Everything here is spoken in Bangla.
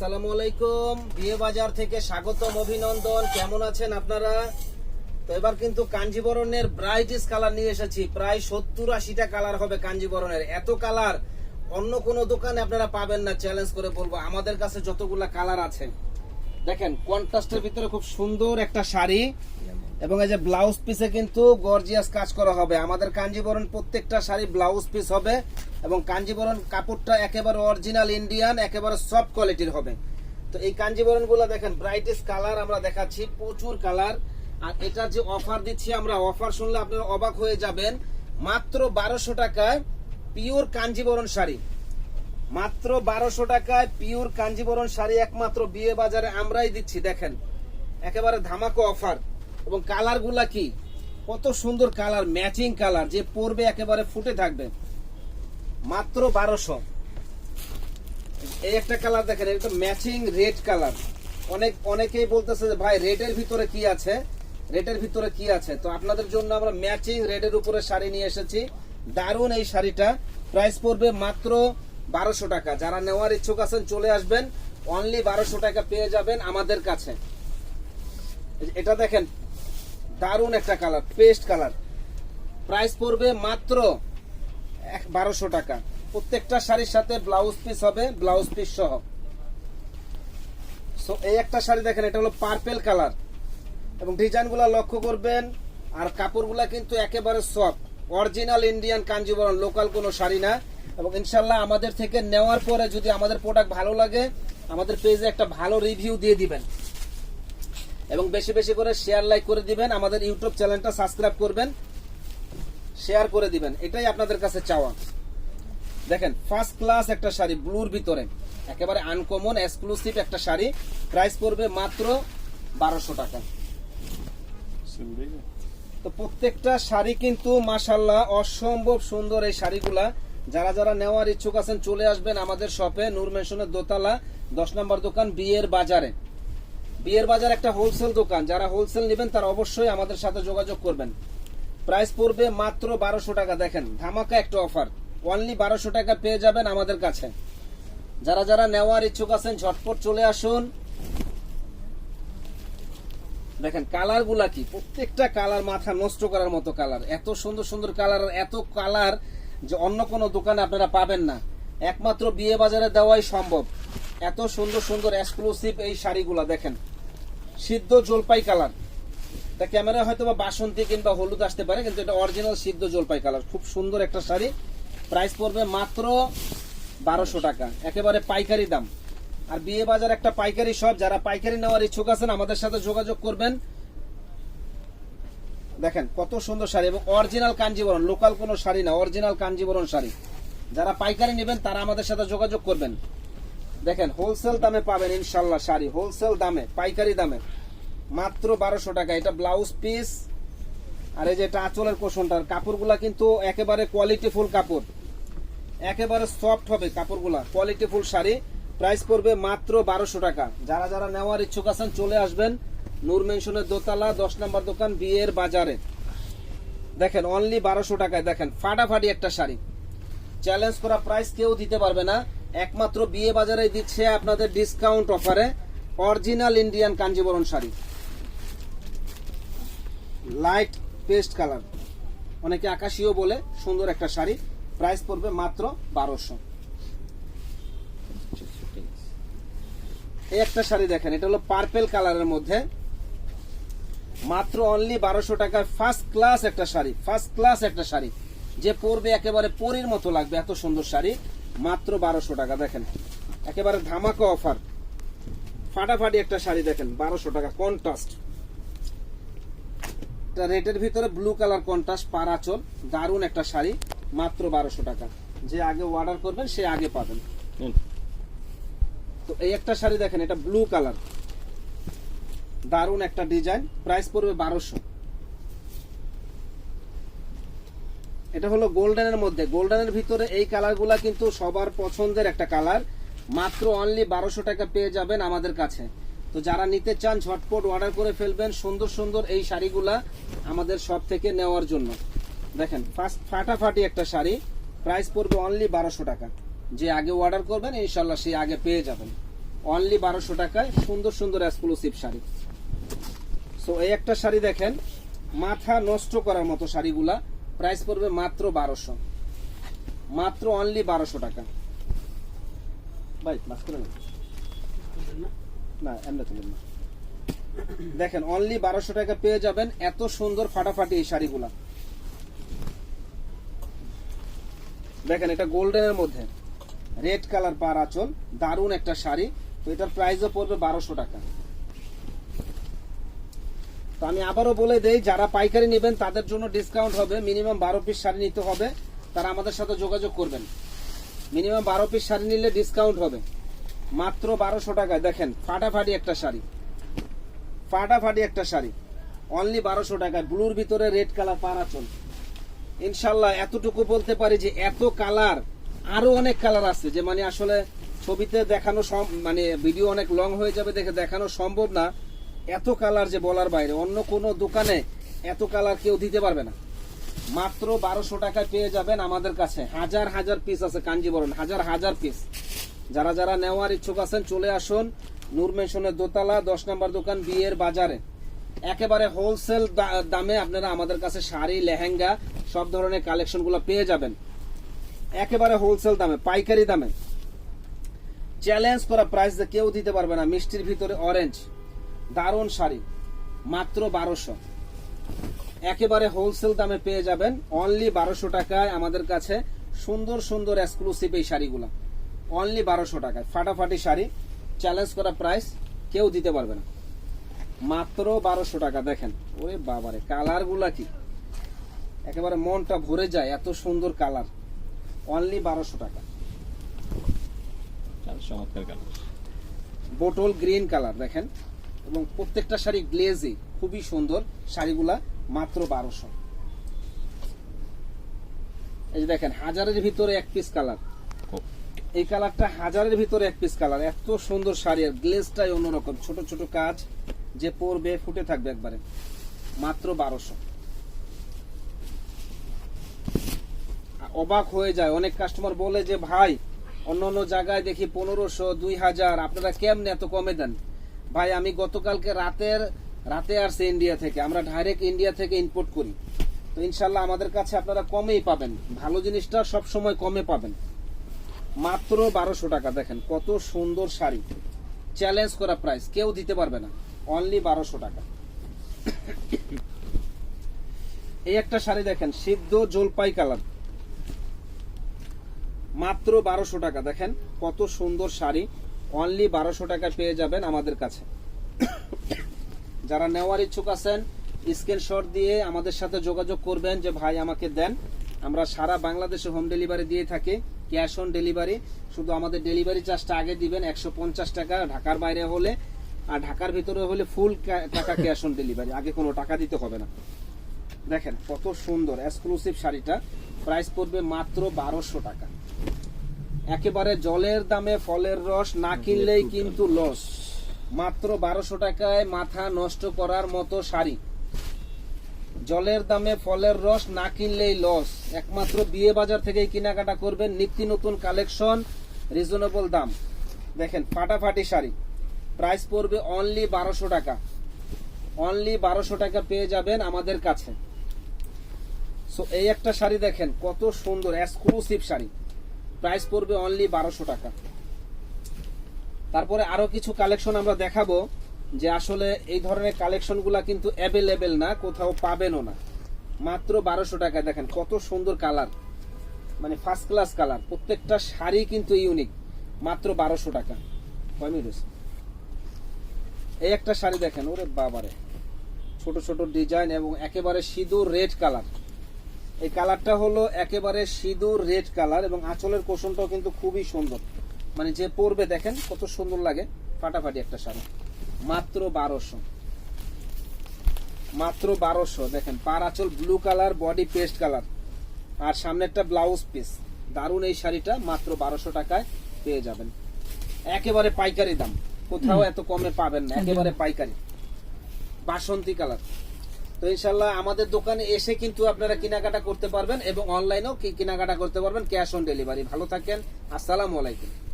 আসসালামু আলাইকুম। বিয়ে বাজার থেকে স্বাগতম, অভিনন্দন। কেমন আছেন আপনারা? তো এবার কিন্তু কাঞ্জিবরণের ব্রাইটিস কালার নিয়ে এসেছি। প্রায় সত্তর আশিটা কালার হবে কাঞ্জিবরণের। এত কালার অন্য কোনো দোকানে আপনারা পাবেন না। চ্যালেঞ্জ করে বলব, আমাদের কাছে যতগুলা কালার আছে। দেখেন কন্ট্রাস্টের ভিতরে খুব সুন্দর একটা শাড়ি এবং এই যে ব্লাউজ পিসে কিন্তু গর্জিয়াস কাজ করা হবে। আমাদের কাঞ্জিবরণ প্রত্যেকটা শাড়ি ব্লাউজ পিস হবে। এবং কাঞ্জিবরণ কাপড়টা একেবারে অরিজিনাল ইন্ডিয়ান একেবারে সফট কোয়ালিটির হবে। তো এই কাঞ্জিবরণগুলো দেখেন ব্রাইটেস্ট কালার আমরা দেখাচ্ছি, প্রচুর কালার আর এটা যে অফার দিচ্ছি আমরা অফার শুনলে আপনারা অবাক হয়ে যাবেন। মাত্র বারোশো টাকায় পিওর কাঞ্জিবরণ শাড়ি। মাত্র বারোশো টাকায় পিওর কাঞ্জিবরণ শাড়ি একমাত্র বিয়ে বাজারে আমরাই দিচ্ছি, দেখেন। একেবারে ধামাকো অফার এবং কালারগুলা কি? কত সুন্দর কালার ম্যাচিং কালার যে পরবে একেবারে ফুটে থাকবে। মাত্র বারোশো। এই একটা কালার দেখেন, এটা ম্যাচিং রেড কালার অনেক, অনেকেই বলতেছে যে, ভাই রেডের ভিতরে কি আছে? রেডের ভিতরে কি আছে? তো আপনাদের জন্য আমরা ম্যাচিং রেডের উপরে শাড়ি নিয়ে এসেছি। দারুণ এই শাড়িটা। প্রাইস পড়বে মাত্র বারোশো টাকা। যারা নেওয়ার ইচ্ছুক আছেন, চলে আসবেন। অনলি বারোশো টাকা পেয়ে যাবেন আমাদের কাছে। এটা দেখেন, দারুণ একটা কালার পেস্ট কালার প্রাইস পড়বে মাত্র বারোশো টাকা। প্রত্যেকটা শাড়ির সাথে ব্লাউজ পিস হবে ব্লাউজ পিস সহ। সো এই একটা শাড়ি দেখেন, এটা হলো পার্পেল কালার এবং ডিজাইনগুলো লক্ষ্য করবেন, আর কাপড়গুলা কিন্তু একেবারে soft original Indian Kanjivaram local কোনো শাড়ি না। এবং ইনশাল্লাহ আমাদের থেকে নেওয়ার পরে যদি আমাদের প্রোডাক্ট ভালো লাগে, আমাদের পেজে একটা ভালো রিভিউ দিয়ে দিবেন। এবং বেশি বেশি করে শেয়ার লাইক করে দিবেন। আমাদের ইউটিউব চ্যানেলটা সাবস্ক্রাইব করবেন। শেয়ার করে দিবেন। এটাই আপনাদের কাছে চাওয়া। দেখেন ফার্স্ট ক্লাস একটা শাড়ি ব্লুর ভিতরে। একেবারে আনকমন এক্সক্লুসিভ একটা শাড়ি। প্রাইস পড়বে মাত্র বারোশো টাকা। তো প্রত্যেকটা শাড়ি কিন্তু মাসাল্লাহ অসম্ভব সুন্দর এই শাড়িগুলা। যারা যারা নেওয়ার ইচ্ছুক আছেন, চলে আসবেন আমাদের শপে, নূর মেশনের দোতলা, দশ নম্বর দোকান, বিয়ের বাজারে। বিয়ের বাজার একটা হোলসেল দোকান। যারা হোলসেল নেবেন, তারা অবশ্যই আমাদের সাথে যোগাযোগ করবেন। প্রাইস পড়বে মাত্র বারোশো টাকা। দেখেন, ধামাকা একটা অফার। অনলি বারোশো টাকা পেয়ে যাবেন আমাদের কাছে। যারা যারা নেওয়ার ইচ্ছুক আছেন, ঝটপট চলে আসুন। দেখেন কালারগুলা কি? প্রত্যেকটা কালার মাথা নষ্ট করার মতো কালার এত সুন্দর সুন্দর কালার এত কালার যে অন্য কোনো দোকানে আপনারা পাবেন না। একমাত্র বিয়ে বাজারে দেওয়াই সম্ভব। এত সুন্দর সুন্দর এক্সক্লুসিভ এই শাড়িগুলা, দেখেন। সিদ্ধ জলপাই কালার তা ক্যামেরা হয়তো বা বাসন্তী কিংবা হলুদ আসতে পারে, কিন্তু এটা অরিজিনাল সিদ্ধ জলপাই কালার খুব সুন্দর একটা শাড়ি। প্রাইস পড়বে মাত্র বারোশো টাকা। একেবারে পাইকারি দাম। আর বিয়ে বাজার একটা পাইকারি শপ যারা পাইকারি নেওয়ার ইচ্ছুক আছেন, আমাদের সাথে যোগাযোগ করবেন। দেখেন, কত সুন্দর শাড়ি এবং অরিজিনাল কাঞ্জিবরণ লোকাল কোনো শাড়ি না অরিজিনাল কাঞ্জিবরণ শাড়ি। যারা পাইকারি নেবেন, তারা আমাদের সাথে যোগাযোগ করবেন। দেখেন হোলসেল দামে পাবেন ইনশাল্লাহ শাড়ি। হোলসেল দামে, পাইকারি দামে। মাত্র বারোশো টাকা। এটা ব্লাউজ পিস আর এই যে এটা আঁচলের কোষণটার, কাপড়গুলা কিন্তু একেবারে কোয়ালিটিফুল কাপড়। একেবারে সফট হবে কাপড়গুলা কোয়ালিটিফুল শাড়ি। প্রাইস পড়বে মাত্র বারোশো টাকা। যারা যারা নেওয়ার ইচ্ছুক আছেন, চলে আসবেন। নূর মেনশনের দোতলা, দশ নম্বর দোকান, বিয়ের বাজারে। দেখেন অনলি বারোশো টাকায় দেখেন, ফাটাফাটি একটা শাড়ি। চ্যালেঞ্জ করা প্রাইস কেউ দিতে পারবে না। একমাত্র বিয়ে বাজারে দিচ্ছে আপনাদের ডিসকাউন্ট অফারে original Indian Kanjivaram sari. Light paste colour. অনেকে আকাশিও বলে, সুন্দর একটা শাড়ি। প্রাইস পড়বে মাত্র বারোশো। এই একটা শাড়ি দেখেন, এটা হলো পার্পেল কালারের মধ্যে। মাত্র অনলি বারোশো টাকায় ফার্স্ট ক্লাস একটা শাড়ি ফার্স্ট ক্লাস একটা শাড়ি। যে পরবে একেবারে পরির মতো লাগবে, এত সুন্দর শাড়ি। মাত্র বারোশো টাকা, দেখেন। একেবারে ধামাকা অফার ফাটাফাটি একটা শাড়ি দেখেন, বারোশো টাকা কন্ট্রাস্ট এটা রেটের ভিতরে ব্লু কালার কন্ট্রাস্ট পারাচল দারুণ একটা শাড়ি মাত্র বারোশো টাকা। যে আগে অর্ডার করবেন সে আগে পাবেন। তো এই একটা শাড়ি দেখেন এটা ব্লু কালার দারুণ একটা ডিজাইন প্রাইস পড়বে বারোশো। এটা হলো গোল্ডেনের মধ্যে। গোল্ডেনের ভিতরে এই কালারগুলা কিন্তু সবার পছন্দের একটা কালার মাত্র অনলি বারোশো টাকা পেয়ে যাবেন আমাদের কাছে। তো যারা নিতে চান, ঝটপট অর্ডার করে ফেলবেন সুন্দর সুন্দর এই শাড়িগুলা আমাদের সব থেকে নেওয়ার জন্য। দেখেন ফার্স্ট ফাটাফাটি একটা শাড়ি প্রাইস পড়বে অনলি বারোশো টাকা। যে আগে অর্ডার করবেন, ইনশাল্লাহ সে আগে পেয়ে যাবেন। অনলি বারোশো টাকায় সুন্দর সুন্দর এক্সক্লুসিভ শাড়ি। সো এই একটা শাড়ি দেখেন, মাথা নষ্ট করার মতো শাড়িগুলা প্রাইস পড়বে মাত্র বারোশো। মাত্র অনলি বারোশো টাকা। ভাই নেন। না, এমনি তুলেন না। দেখেন অনলি বারোশো টাকা পেয়ে যাবেন এত সুন্দর ফাটাফাটি এই শাড়িগুলা। দেখেন, এটা গোল্ডেনের মধ্যে। রেড কালার পার আঁচল, দারুণ একটা শাড়ি। তো এটার প্রাইসও পড়বে বারোশো টাকা। তো আমি আবারও বলে দেই, যারা পাইকারি নেবেন, তাদের জন্য ডিসকাউন্ট হবে। মিনিমাম বারো পিস শাড়ি নিতে হবে। তারা আমাদের সাথে যোগাযোগ করবেন। মিনিমাম বারো পিস শাড়ি নিলে ডিসকাউন্ট হবে। মাত্র বারোশো টাকায়। দেখেন, ফাটাফাটি একটা শাড়ি। ফাটাফাটি একটা শাড়ি। অনলি বারোশো টাকায়। ব্লুর ভিতরে রেড কালার পারাচল ইনশাল্লাহ, এতটুকু বলতে পারি যে এত কালার, আরও অনেক কালার আছে যে মানে আসলে ছবিতে দেখানো মানে ভিডিও অনেক লং হয়ে যাবে দেখে দেখানো সম্ভব না। এত কালার যে বলার বাইরে। অন্য কোনো দোকানে এত কালার কেউ দিতে পারবে না। মাত্র বারোশো টাকায় পেয়ে যাবেন আমাদের কাছে। হাজার হাজার পিস আছে, কাঞ্জিবরণ। হাজার হাজার পিস যারা যারা নেওয়ার ইচ্ছুক আছেন, চলে আসুন নূর মেশনের দোতলা, দশ নম্বর দোকান বিয়ের বাজারে। একেবারে হোলসেল দামে আপনারা আমাদের কাছে শাড়ি, লেহেঙ্গা, সব ধরনের কালেকশনগুলো পেয়ে যাবেন। একেবারে হোলসেল দামে, পাইকারি দামে। চ্যালেঞ্জ করা প্রাইস কেউ দিতে পারবে না, মিষ্টির ভিতরে অরেঞ্জ দারুণ শাড়ি, মাত্র বারোশো। একেবারে হোলসেল দামে পেয়ে যাবেন অনলি বারোশো টাকায় আমাদের কাছে সুন্দর সুন্দর এক্সক্লুসিভ এই শাড়িগুলো। অনলি বারোশো টাকায়। ফাটাফাটি শাড়ি চ্যালেঞ্জ করা প্রাইস কেউ দিতে পারবে না। মাত্র বারোশো টাকা দেখেন। ওরে বাবারে কালারগুলা কি? একেবারে মনটা ভরে যায় এত সুন্দর কালার অনলি বারোশো টাকা। চমৎকার কালার বোটল গ্রিন কালার দেখেন। এবং প্রত্যেকটা শাড়ি গ্লেজি খুবই সুন্দর। শাড়িগুলা মাত্র বারোশো। এই যে দেখেন হাজারের ভিতরে এক পিস কালার এই কালারটা হাজারের ভিতরে এক পিস কালার। এত সুন্দর শাড়ি আর গ্লেজটাই অন্যরকম। ছোট ছোট কাজ যে পরবে, ফুটে থাকবে একবারে। মাত্র বারোশো। অবাক হয়ে যায়। অনেক কাস্টমার বলে যে, ভাই, অন্য অন্য জায়গায় দেখি পনেরোশো, দুই হাজার। আপনারা কেমনে এত কমে দেন? ভাই, আমি গতকালকে রাতের, রাতে আসছে ইন্ডিয়া থেকে। আমরা ডাইরেক্ট ইন্ডিয়া থেকে ইম্পোর্ট করি। তো ইনশাল্লাহ আমাদের কাছে আপনারা কমেই পাবেন। ভালো জিনিসটা সব সময় কমে পাবেন। মাত্র বারোশো টাকা, দেখেন কত সুন্দর শাড়ি। চ্যালেঞ্জ করা প্রাইস কেউ দিতে পারবে না অনলি বারোশো টাকা। এই একটা শাড়ি দেখেন, সিদ্ধ জলপাই কালার। মাত্র বারোশো টাকা, দেখেন কত সুন্দর শাড়ি অনলি বারোশো টাকা পেয়ে যাবেন আমাদের কাছে। যারা নেওয়ার ইচ্ছুক আছেন স্ক্রিনশট দিয়ে আমাদের সাথে যোগাযোগ করবেন যে, ভাই, আমাকে দেন। আমরা সারা বাংলাদেশে হোম ডেলিভারি দিয়ে থাকি। Cash on delivery. শুধু আমাদের ডেলিভারি চার্জটা আগে দিবেন একশো পঞ্চাশ টাকা ঢাকার বাইরে হলে আর ঢাকার ভিতরে হলে ফুল টাকা ক্যাশ অন ডেলিভারি। আগে কোনো টাকা দিতে হবে না। দেখেন কত সুন্দর এক্সক্লুসিভ শাড়িটা। প্রাইস পড়বে মাত্র বারোশো টাকা। একেবারে জলের দামে ফলের রস না কিনলেই কিন্তু লস মাত্র বারোশো টাকায় মাথা নষ্ট করার মতো শাড়ি। জলের দামে ফলের রস না কিনলেই লস একমাত্র বিয়ে বাজার থেকেই কেনাকাটা করবেন নিত্য নতুন কালেকশন রিজনেবল দাম। দেখেন, ফাটাফাটি শাড়ি। প্রাইস পড়বে অনলি বারোশো টাকা। অনলি বারোশো টাকা পেয়ে যাবেন আমাদের কাছে। সো এই একটা শাড়ি দেখেন, কত সুন্দর এক্সক্লুসিভ শাড়ি। প্রাইস পড়বে অনলি বারোশো টাকা। তারপরে আরও কিছু কালেকশন আমরা দেখাবো। যে আসলে এই ধরনের কালেকশনগুলা কিন্তু অ্যাভেলেবেল না, কোথাও পাবেনও না। মাত্র বারোশো টাকা দেখেন, কত সুন্দর কালার মানে ফার্স্ট ক্লাস কালার প্রত্যেকটা শাড়ি কিন্তু ইউনিক মাত্র বারোশো টাকা। এই একটা শাড়ি দেখেন, ওরে বাবারে। ছোট ছোট ডিজাইন এবং একেবারে সিঁদুর রেড কালার এই কালারটা হলো একেবারে সিঁদুর রেড কালার এবং আঁচলের কোষণটাও কিন্তু খুবই সুন্দর। মানে যে পরবে দেখেন কত সুন্দর লাগে, ফাটাফাটি একটা শাড়ি। মাত্র বারোশো। মাত্র বারোশো, দেখেন, পার আঁচল blue colour body paste colour আর সামনে একটা ব্লাউজ পিস দারুণ এই শাড়িটা মাত্র বারোশো টাকায় পেয়ে যাবেন। একেবারে পাইকারি দাম। কোথাও এত কমে পাবেন না, একেবারে পাইকারি। বাসন্তী কালার তো ইনশাল্লাহ আমাদের দোকানে এসে কিন্তু আপনারা কেনাকাটা করতে পারবেন এবং অনলাইনেও কেনাকাটা করতে পারবেন ক্যাশ অন ডেলিভারি ভালো থাকেন, আসসালামু আলাইকুম।